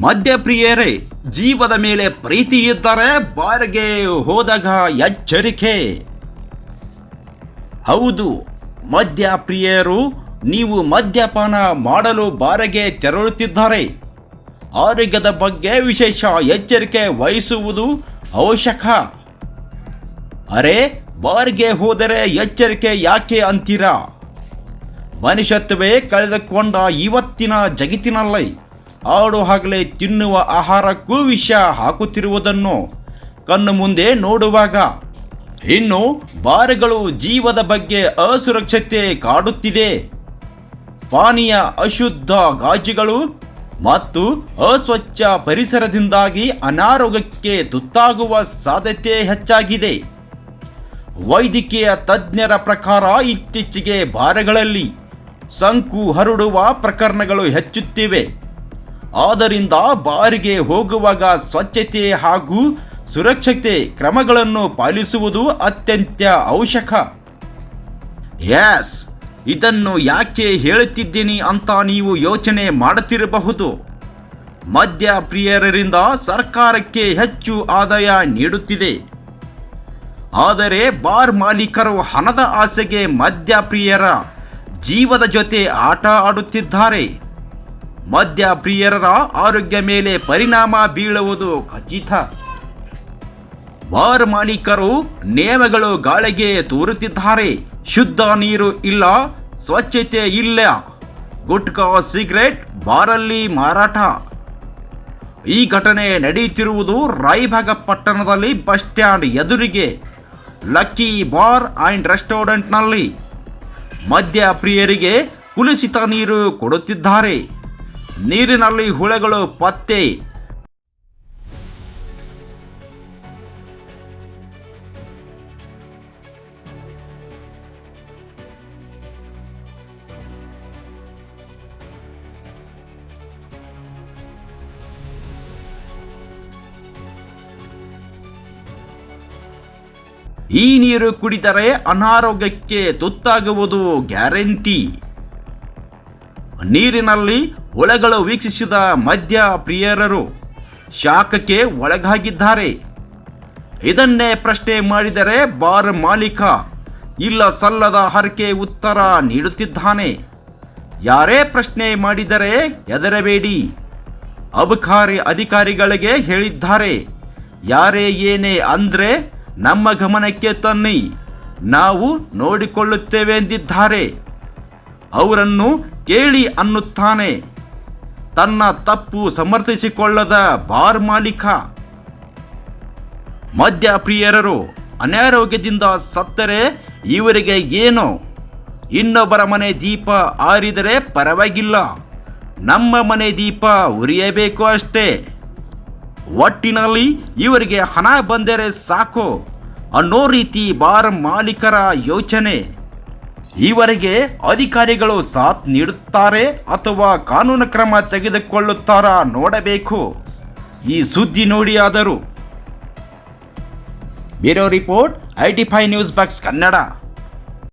ಮದ್ಯಪ್ರಿಯರೇ ಜೀವದ ಮೇಲೆ ಪ್ರೀತಿ ಇದ್ದರೆ ಬಾರಿಗೆ ಹೋದಾಗ ಎಚ್ಚರಿಕೆ. ಹೌದು ಮದ್ಯಪ್ರಿಯರು ನೀವು ಮದ್ಯಪಾನ ಮಾಡಲು ಬಾರಿಗೆ ತೆರಳುತ್ತಿದ್ದಾರೆ. ಆರೋಗ್ಯದ ಬಗ್ಗೆ ವಿಶೇಷ ಎಚ್ಚರಿಕೆ ವಹಿಸುವುದು ಅವಶ್ಯಕ. ಅರೆ, ಬಾರಿಗೆ ಹೋದರೆ ಎಚ್ಚರಿಕೆ ಯಾಕೆ ಅಂತೀರಾ? ಮನುಷ್ಯತ್ವೇ ಕಳೆದುಕೊಂಡ ಇವತ್ತಿನ ಜಗತ್ತಿನಲ್ಲಿ. ಆಡು ಹಾಗಲೇ ತಿನ್ನುವ ಆಹಾರಕ್ಕೂ ವಿಷ ಹಾಕುತ್ತಿರುವುದನ್ನು ಕಣ್ಣು ಮುಂದೆ ನೋಡುವಾಗ, ಇನ್ನು ಬಾರ್ಗಳು ಜೀವದ ಬಗ್ಗೆ ಅಸುರಕ್ಷತೆ ಕಾಡುತ್ತಿದೆ. ಪಾನೀಯ ಅಶುದ್ಧ ಗಾಜುಗಳು ಮತ್ತು ಅಸ್ವಚ್ಛ ಪರಿಸರದಿಂದಾಗಿ ಅನಾರೋಗ್ಯಕ್ಕೆ ತುತ್ತಾಗುವ ಸಾಧ್ಯತೆ ಹೆಚ್ಚಾಗಿದೆ. ವೈದ್ಯಕೀಯ ತಜ್ಞರ ಪ್ರಕಾರ ಇತ್ತೀಚೆಗೆ ಬಾರಗಳಲ್ಲಿ ಸಂಕು ಹರಡುವ ಪ್ರಕರಣಗಳು ಹೆಚ್ಚುತ್ತಿವೆ. ಆದ್ದರಿಂದ ಬಾರಿಗೆ ಹೋಗುವಾಗ ಸ್ವಚ್ಛತೆ ಹಾಗೂ ಸುರಕ್ಷತೆ ಕ್ರಮಗಳನ್ನು ಪಾಲಿಸುವುದು ಅತ್ಯಂತ ಅವಶ್ಯಕ. ಎಸ್ ಇದನ್ನು ಯಾಕೆ ಹೇಳುತ್ತಿದ್ದೀನಿ ಅಂತ ನೀವು ಯೋಚನೆ ಮಾಡುತ್ತಿರಬಹುದು ಮದ್ಯ ಪ್ರಿಯರರಿಂದ ಸರ್ಕಾರಕ್ಕೆ ಹೆಚ್ಚು ಆದಾಯ ನೀಡುತ್ತಿದೆ. ಆದರೆ ಬಾರ್ ಮಾಲೀಕರು ಹಣದ ಆಸೆಗೆ ಮದ್ಯ ಪ್ರಿಯರ ಜೀವದ ಜೊತೆ ಆಟ ಆಡುತ್ತಿದ್ದಾರೆ. ಮದ್ಯಪ್ರಿಯರ ಆರೋಗ್ಯ ಮೇಲೆ ಪರಿಣಾಮ ಬೀಳುವುದು ಖಚಿತ. ಬಾರ್ ಮಾಲೀಕರು ನಿಯಮಗಳು ಗಾಳಿಗೆ ತೋರುತ್ತಿದ್ದಾರೆ. ಶುದ್ಧ ನೀರು ಇಲ್ಲ, ಸ್ವಚ್ಛತೆ ಇಲ್ಲ. ಗುಟ್ಕಾ ಸಿಗರೆಟ್ ಬಾರಲ್ಲಿ ಮಾರಾಟ. ಈ ಘಟನೆ ನಡೆಯುತ್ತಿರುವುದು ರಾಯಭಾಗ ಪಟ್ಟಣದಲ್ಲಿ ಬಸ್ ಸ್ಟ್ಯಾಂಡ್ ಎದುರಿಗೆ, ಲಕ್ಕಿ ಬಾರ್ ಆ್ಯಂಡ್ ರೆಸ್ಟೋರೆಂಟ್ನಲ್ಲಿ. ಮದ್ಯ ಪ್ರಿಯರಿಗೆ ಕುಲುಸಿತ ನೀರು ಕೊಡುತ್ತಿದ್ದಾರೆ. ನೀರಿನಲ್ಲಿ ಹುಳಗಳು ಪತ್ತೆ. ಈ ನೀರು ಕುಡಿದರೆ ಅನಾರೋಗ್ಯಕ್ಕೆ ತುತ್ತಾಗುವುದು ಗ್ಯಾರಂಟಿ. ನೀರಿನಲ್ಲಿ ಹೊಳೆಗಳು ವೀಕ್ಷಿಸಿದ ಮಧ್ಯ ಪ್ರಿಯರರು ಶಾಖಕ್ಕೆ ಒಳಗಾಗಿದ್ದಾರೆ. ಇದನ್ನೇ ಪ್ರಶ್ನೆ ಮಾಡಿದರೆ ಬಾರ್ ಮಾಲೀಕ ಇಲ್ಲ ಸಲ್ಲದ ಹರಕೆ ಉತ್ತರ ನೀಡುತ್ತಿದ್ದಾನೆ. ಯಾರೇ ಪ್ರಶ್ನೆ ಮಾಡಿದರೆ ಹೆದರಬೇಡಿ. ಅಬಕಾರಿ ಅಧಿಕಾರಿಗಳಿಗೆ ಹೇಳಿದ್ದಾರೆ. ಯಾರೇ ಏನೇ ಅಂದ್ರೆ ನಮ್ಮ ಗಮನಕ್ಕೆ ತನ್ನಿ. ನಾವು ನೋಡಿಕೊಳ್ಳುತ್ತೇವೆ ಎಂದಿದ್ದಾರೆ. ಅವರನ್ನು ಕೇಳಿ ಅನ್ನುತ್ತಾನೆ. ತನ್ನ ತಪ್ಪು ಸಮರ್ಥಿಸಿಕೊಳ್ಳದ ಬಾರ್ ಮಾಲೀಕ. ಮದ್ಯ ಪ್ರಿಯರರು ಅನಾರೋಗ್ಯದಿಂದ ಸತ್ತರೆ ಇವರಿಗೆ ಏನು? ಇನ್ನೊಬ್ಬರ ಮನೆ ದೀಪ ಆರಿದರೆ ಪರವಾಗಿಲ್ಲ. ನಮ್ಮ ಮನೆ ದೀಪ ಉರಿಯಬೇಕು ಅಷ್ಟೇ. ಒಟ್ಟಿನಲ್ಲಿ ಇವರಿಗೆ ಹಣ ಬಂದರೆ ಸಾಕು ಅನ್ನೋ ರೀತಿ ಬಾರ್ ಮಾಲೀಕರ ಯೋಚನೆ. ಇವರಿಗೆ ಅಧಿಕಾರಿಗಳು ಸಾಥ್ ನೀಡುತ್ತಾರೆ ಅಥವಾ ಕಾನೂನು ಕ್ರಮ ತೆಗೆದುಕೊಳ್ಳುತ್ತಾರಾ ನೋಡಬೇಕು. ಈ ಸುದ್ದಿ ನೋಡಿ ಆದರೂ. ಬ್ಯೂರೋ ರಿಪೋರ್ಟ್, ಐ ಟಿ ಫೈ ನ್ಯೂಸ್ ಬಾಕ್ಸ್ ಕನ್ನಡ.